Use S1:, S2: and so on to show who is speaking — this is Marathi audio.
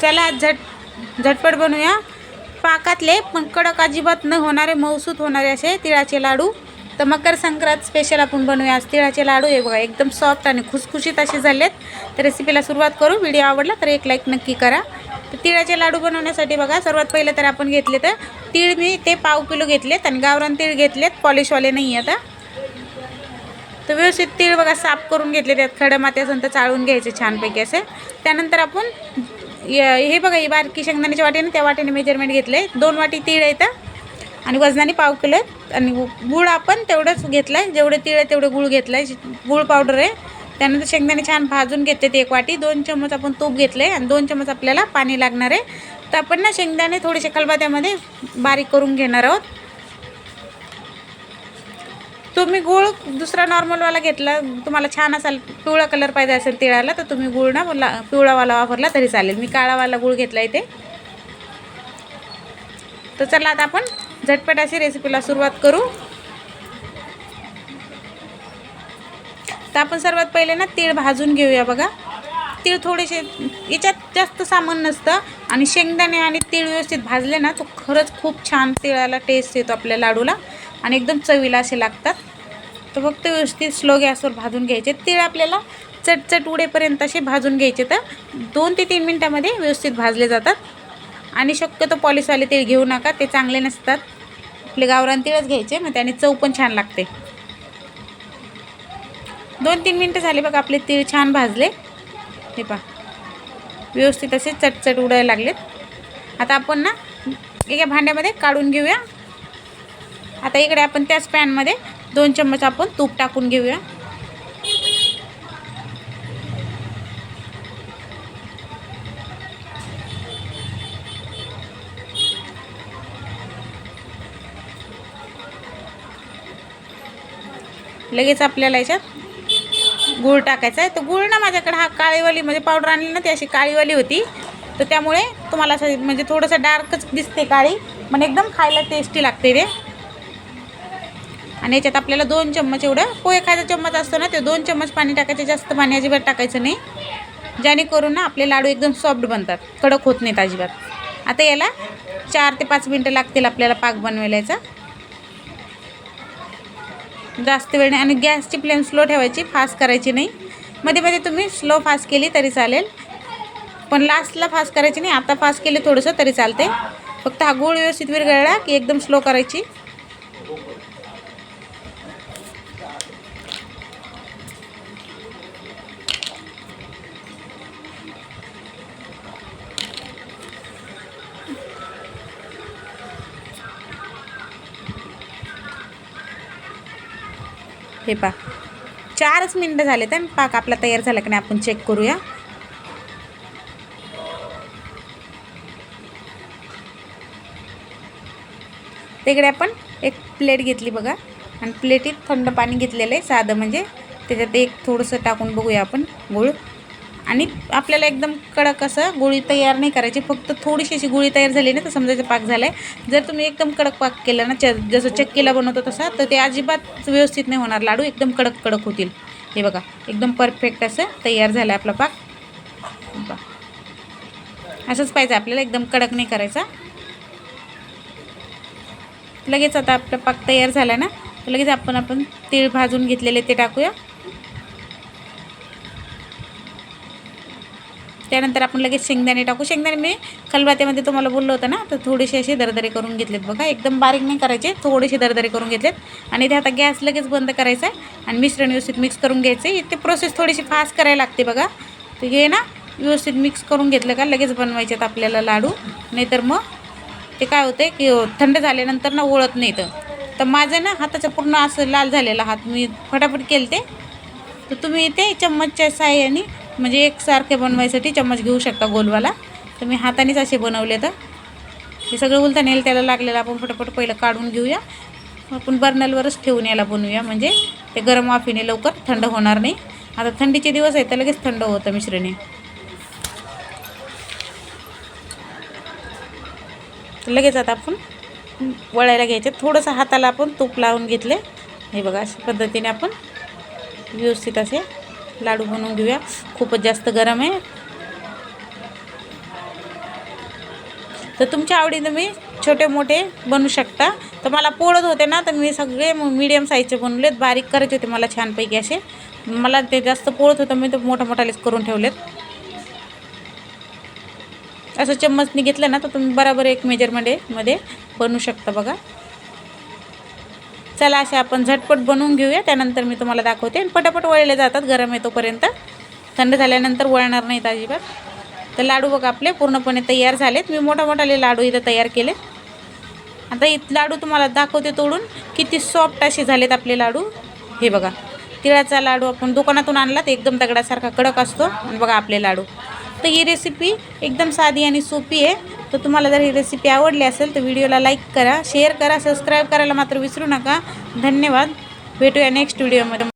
S1: चला झट झटपट बनवूया. पाकातले पण कडक अजिबात न होणारे मौसूत होणारे असे तिळाचे लाडू. तर मकर संक्रांत स्पेशल आपण बनवूया. आज तिळाचे लाडू हे बघा एकदम सॉफ्ट आणि खुसखुशीत असे झालेत. तर रेसिपीला सुरुवात करू. व्हिडिओ आवडला तर एक लाईक नक्की करा. तर तिळाचे लाडू बनवण्यासाठी बघा सर्वात पहिलं तर आपण घेतले तर तीळ मी ते पाव किलो घेतलेत आणि गावरान तीळ घेतलेत. पॉलिशवाले नाही आता. तर व्यवस्थित तीळ बघा साफ करून घेतले त्यात खडं माती असेल तर चाळून घ्यायचे छानपैकी असे. त्यानंतर आपण हे बघा ही बारकी शेंगदाण्याच्या वाटेने त्या वाटेने मेजरमेंट घेतले दोन वाटी तीळ येतं आणि वजनाने पाव किलो आणि गूळ आपण तेवढंच घेतलं आहे जेवढे तीळ आहे तेवढं गूळ घेतलं आहे गूळ पावडर आहे. त्यानंतर शेंगदाणे छान भाजून घेतले ते एक वाटी. दोन चम्मच आपण तूप घेतलं आहे आणि दोन चम्मच आपल्याला पाणी लागणार आहे. तर आपण ना शेंगदाणे थोडेसे खलबत्त्यामध्ये बारीक करून घेणार आहोत. तुम्ही गूळ दुसरा नॉर्मलवाला घेतला तुम्हाला छान असाल पिवळा कलर पाहिजे असेल तिळाला तर तुम्ही गुळ ना ला पिवळावाला वापरला तरी चालेल. मी काळावाला गुळ घेतला इथे. तर चला आता आपण झटपट अशी रेसिपीला सुरुवात करू. तर आपण सर्वात पहिले ना तीळ भाजून घेऊया बघा. तीळ थोडेसे याच्यात जास्त सामान नसतं आणि शेंगदाणे आणि तीळ व्यवस्थित भाजले ना तो खरंच खूप छान तिळाला टेस्ट येतो आपल्या लाडूला. आणि एकदम चवीला असे लागतात. तर फक्त व्यवस्थित स्लो गॅसवर भाजून घ्यायचे. तीळ आपल्याला चटचट उडेपर्यंत असे भाजून घ्यायचे. तर दोन ते तीन मिनटामध्ये व्यवस्थित भाजले जातात. आणि शक्यतो पॉलिशवाले तीळ घेऊ नका ते चांगले नसतात. आपले गावरान तीळच घ्यायचे मग त्याने चव पण छान लागते. दोन तीन मिनटं झाले बघा आपले तीळ छान भाजले. हे पहा. व्यवस्थित असे चटचट उडायला लागलेत. आता आपण ना एका भांड्यामध्ये काढून घेऊया. आता इकडे आपण त्याच पॅनमध्ये दोन चम्मच आपण तूप टाकून घेऊया. लगेच आपल्याला याच्यात गूळ टाकायचा आहे. तर गूळ ना माझ्याकडे हा काळीवाली म्हणजे पावडर आणली ना ती अशी काळीवाली होती. तर त्यामुळे तुम्हाला असं म्हणजे थोडंसं डार्कच दिसते काळी पण एकदम खायला टेस्टी लागते ते. आणि याच्यात आपल्याला दोन चम्मच एवढं हो, पोहे खायचा चम्मच असतो ना ते दोन चम्मच पाणी टाकायचे जास्त पाणी अजिबात टाकायचं नाही. जेणेकरून ना आपले लाडू एकदम सॉफ्ट बनतात कडक होत नाहीत अजिबात. आता याला चार ते पाच मिनटं लागतील आपल्याला पाक बनवायला. जास्त वेळ नाही आणि गॅसची फ्लेम स्लो ठेवायची फास्ट करायची नाही. मध्ये मध्ये तुम्ही स्लो फास्ट केली तरी चालेल. पण लास्टला फास्ट करायची नाही आता फास्ट केली थोडंसं तरी चालते फक्त हा गूळ व्यवस्थित विरगळला की एकदम स्लो करायची. हे पा. चारच मिनटं झाले तर पाक आपला तयार झाला की नाही आपण चेक करूया. तिकडे आपण एक प्लेट घेतली बघा. आणि प्लेटीत थंड पाणी घेतलेलं आहे साधं म्हणजे. त्याच्यात एक थोडंसं टाकून बघूया आपण गूळ. आणि आपल्याला एकदम कडक असं गोळी तयार नाही करायची फक्त थोडीशी अशी गोळी तयार झाली ना तर समजायचं पाक झाला आहे जर तुम्ही एकदम कडक पाक केला ना च जसं चक्कीला बनवतो तसा तर ते अजिबात व्यवस्थित नाही होणार. लाडू एकदम कडक कडक होतील. हे बघा एकदम परफेक्ट असं तयार झालं आहे आपला पाक. असंच पाहिजे आपल्याला एकदम कडक नाही करायचा. लगेच आता आपला पाक तयार झाला ना लगेच आपण आपण तीळ भाजून घेतलेले ते टाकूया. त्यानंतर आपण लगेच शेंगदाणे टाकू. शेंगदाणे मी खलबात्यामध्ये तुम्हाला बोललो होतं ना तर थोडेसे असे दरदरे करून घेतलेत बघा. एकदम बारीक नाही करायचे थोडेसे दरदरे करून घेतलेत. आणि ते आता गॅस लगेच बंद करायचा आहे आणि मिश्रण व्यवस्थित मिक्स करून घ्यायचं आहे. ते प्रोसेस थोडीशी फास्ट करायला लागते बघा. तर हे ना व्यवस्थित मिक्स करून घेतलं का लगेच बनवायचे आपल्याला लाडू. नाहीतर मग ते काय होते की थंड झाल्यानंतर ना ओळत नाही तर तर माझं ना हाताचं पूर्ण असं लाल झालेला हात मी फटाफट केलते. तर तुम्ही ते चम्मचच्या साह्याने म्हणजे एकसारखे बनवायसाठी चम्मच घेऊ शकता गोलवाला. तर मी हातानेच असे बनवले तर हे सगळं उलता नेल त्याला लागलेलं आपण फटाफट पहिलं काढून घेऊया. आपण बर्नलवरच ठेवून याला बनवूया. म्हणजे ते गरम वाफीने लवकर थंड होणार नाही. आता थंडीचे दिवस आहेत तर लगेच थंड होतं मिश्रणे. लगेच आता आपण वळायला घ्यायचे. थोडंसं हाताला आपण तूप लावून घेतले. हे बघा अशा पद्धतीने आपण व्यवस्थित असे लाडू बनवून घेऊया. खूपच जास्त गरम आहे. तर तुमच्या आवडीनं मी छोटे मोठे बनवू शकता. तर मला पोळत होते ना तर मी सगळे मीडियम साईजचे बनवलेत. बारीक करायचे होते मला छानपैकी असे. मला ते जास्त पोळत होतं मी ते मोठ्या मोठालेच करून ठेवलेत. असं चम्मचनी घेतलं ना तर तुम्ही बराबर एक मेजरमध्ये मध्ये बनवू शकता बघा. चला असे आपण झटपट बनवून घेऊया. त्यानंतर मी तुम्हाला दाखवते. आणि पटापट वळले जातात. गरम येतोपर्यंत. थंड झाल्यानंतर वळणार नाहीत अजिबात. तर लाडू बघा आपले पूर्णपणे तयार झालेत. मी मोठा मोठाले लाडू इथं तयार केले. आता इत लाडू तुम्हाला दाखवते तोडून. किती सॉफ्ट असे झालेत आपले लाडू. हे बघा. तिळाचा लाडू आपण दुकानातून आणला तर एकदम दगडासारखा कडक असतो. आणि बघा आपले लाडू. तर ही रेसिपी एकदम साधी आणि सोपी आहे. तर तुम्हाला जर ही रेसिपी आवडली असेल तर व्हिडिओला लाईक करा शेअर करा सबस्क्राईब करायला मात्र विसरू नका. धन्यवाद. भेटूया नेक्स्ट व्हिडिओमध्ये